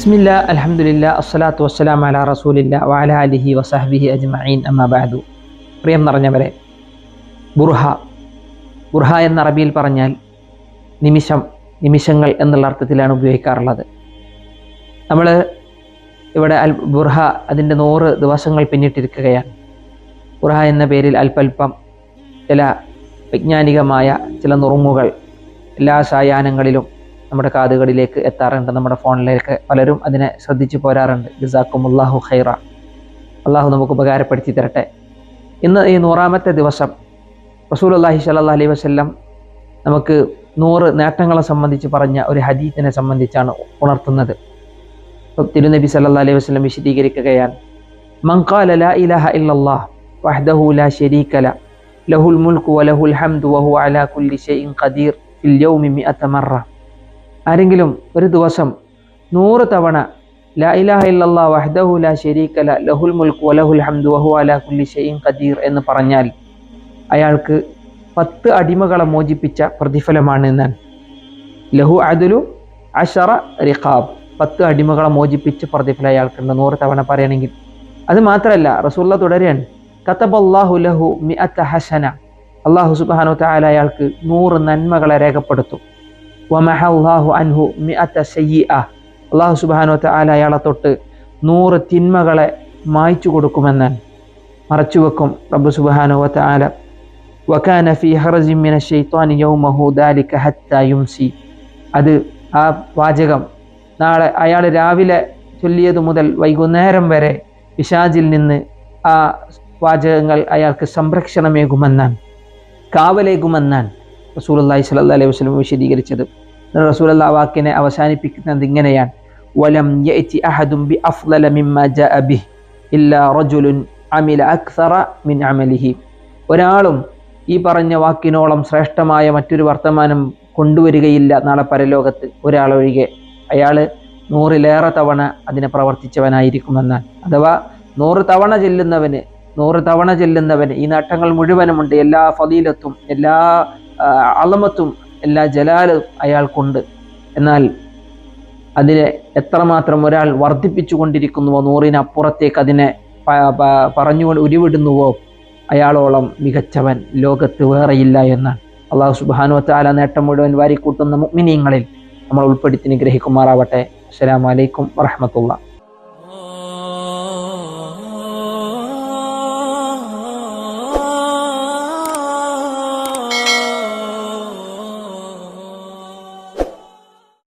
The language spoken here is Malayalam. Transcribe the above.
ബിസ്മില്ല അലഹമുല്ല അസ്സലാത്തു വസ്സലാം അല റസൂലില്ല വാല അലിഹി വസഹബിഹി അജ്മഈൻ. അമ്മാബാദു പ്രിയം നിറഞ്ഞവരെ ബുർഹ. ബുർഹ എന്ന അറബിയിൽ പറഞ്ഞാൽ നിമിഷം നിമിഷങ്ങൾ എന്നുള്ള അർത്ഥത്തിലാണ് ഉപയോഗിക്കാറുള്ളത്. നമ്മൾ ഇവിടെ അൽ ബുർഹ അതിന്റെ നൂറ് ദിവസങ്ങൾ പിന്നിട്ടിരിക്കുകയാണ്. ബുർഹ എന്ന പേരിൽ അല്പല്പം ചില വൈജ്ഞാനികമായ ചില നുറുങ്ങുകൾ എല്ലാ സായാഹ്നങ്ങളിലും നമ്മുടെ കാതുകളിലേക്ക് എത്താറുണ്ട്. നമ്മുടെ ഫോണിലേക്ക് പലരും അതിനെ ശ്രദ്ധിച്ചു പോരാറുണ്ട്. ജസാക്കും അള്ളാഹു ഖൈറ. അള്ളാഹു നമുക്ക് ഉപകാരപ്പെടുത്തി തരട്ടെ. ഇന്ന് ഈ നൂറാമത്തെ ദിവസം റസൂൽ അള്ളാഹി സല്ലാ അലൈ വസ്ല്ലം നമുക്ക് നൂറ് നേട്ടങ്ങളെ സംബന്ധിച്ച് പറഞ്ഞ ഒരു ഹദീത്തിനെ സംബന്ധിച്ചാണ് ഉണർത്തുന്നത്. തിരുനബി സല്ലാ അലൈഹി വസ്ലം വിശദീകരിക്കുകയാണ്. മങ്കാല ലാ ഇലാഹ ഇല്ലല്ലാഹ് ലാ ലഹുൽ വലഹുൽ ഹംദു വഹു അലാ കുല്ലി ഷൈഇൻ ഖദീർ ഫിൽ യൗമി മിഅത ആരെങ്കിലും ഒരു ദിവസം നൂറ് തവണ ലാ ഇലാഹ ഇല്ലല്ലാ വഹ്ദഹു ലാ ശരീക ല ലഹുൽ മുൽക്കു വലഹുൽ ഹംദു വഹു അലാ കുല്ലി ഷൈഇൻ ഖദീർ എന്ന് പറഞ്ഞാൽ അയാൾക്ക് പത്ത് അടിമകളെ മോചിപ്പിച്ച പ്രതിഫലമാണ് എന്നാണ്. ലഹു അദുലു അഷറ റിഖാബ്. പത്ത് അടിമകളെ മോചിപ്പിച്ച പ്രതിഫലം അയാൾക്കുണ്ട്. നൂറ് തവണ പറയണമെങ്കിൽ അത് മാത്രമല്ല റസൂള്ള തുടരുകയാണ്. കത്തബല്ലാഹു ലഹു മിഅത്ത ഹസന. അള്ളാഹു സുബാനു താല അയാൾക്ക് നൂറ് നന്മകളെ രേഖപ്പെടുത്തും. വമഹല്ലാഹു അൻഹു മിഅത്ത സയ്യിഅ. അള്ളാഹു സുബാനോ താല അയാളെ തൊട്ട് നൂറ് തിന്മകളെ മായ്ച്ചു മറച്ചു വെക്കും റബ്ബ് സുബാനോ താല വക്കാന ഫി ഹറജി മിന ഷെയ്ത്താൻ യൗമഹു ദാലിക ഹത്ത യുംസി. അത് ആ വാചകം നാളെ അയാൾ രാവിലെ ചൊല്ലിയത് മുതൽ വൈകുന്നേരം വരെ പിശാജിൽ നിന്ന് ആ വാചകങ്ങൾ അയാൾക്ക് സംരക്ഷണമേകുമെന്നാൻ കാവലേകുമെന്നാണ്. റസൂലി സ്വല്ലാ അലൈഹി വസ്ലം വിശദീകരിച്ചത്. ആ വാക്കിനെ അവസാനിപ്പിക്കുന്നത് ഇങ്ങനെയാണ്. വലം യഅതി അഹദും ബി ഇല്ലാ റജുലുൻ അമില അക്സറ മിൻ അമലിഹി. ഒരാളും ഈ പറഞ്ഞ വാക്കിനോളം ശ്രേഷ്ഠമായ മറ്റൊരു വർത്തമാനം കൊണ്ടുവരികയില്ല നാളെ പരലോകത്ത്. ഒരാളൊഴികെ അയാൾ നൂറിലേറെ തവണ അതിനെ പ്രവർത്തിച്ചവനായിരിക്കുമെന്നാൽ അഥവാ നൂറ് തവണ ചെല്ലുന്നവന് നൂറ് തവണ ചെല്ലുന്നവന് ഈ നേട്ടങ്ങൾ മുഴുവനുമുണ്ട്. എല്ലാ ഫലീലത്തും എല്ലാ അളമത്തും എല്ലാ ജലാലും അയാൾക്കുണ്ട്. എന്നാൽ അതിനെ എത്രമാത്രം ഒരാൾ വർദ്ധിപ്പിച്ചു കൊണ്ടിരിക്കുന്നുവോ നൂറിനപ്പുറത്തേക്ക് അതിനെ പറഞ്ഞുകൊണ്ട് ഉരുവിടുന്നുവോ അയാളോളം മികച്ചവൻ ലോകത്ത് വേറെയില്ല എന്നാണ്. അള്ളാഹു സുബാനുവത്താല നേട്ടം മുഴുവൻ വാരിക്കൂട്ടുന്ന മുഗ്മിനിയങ്ങളിൽ നമ്മൾ ഉൾപ്പെടുത്തി നിഗ്രഹിക്കുമാറാവട്ടെ അസ്സലാമലൈക്കും വറഹമത്തുള്ള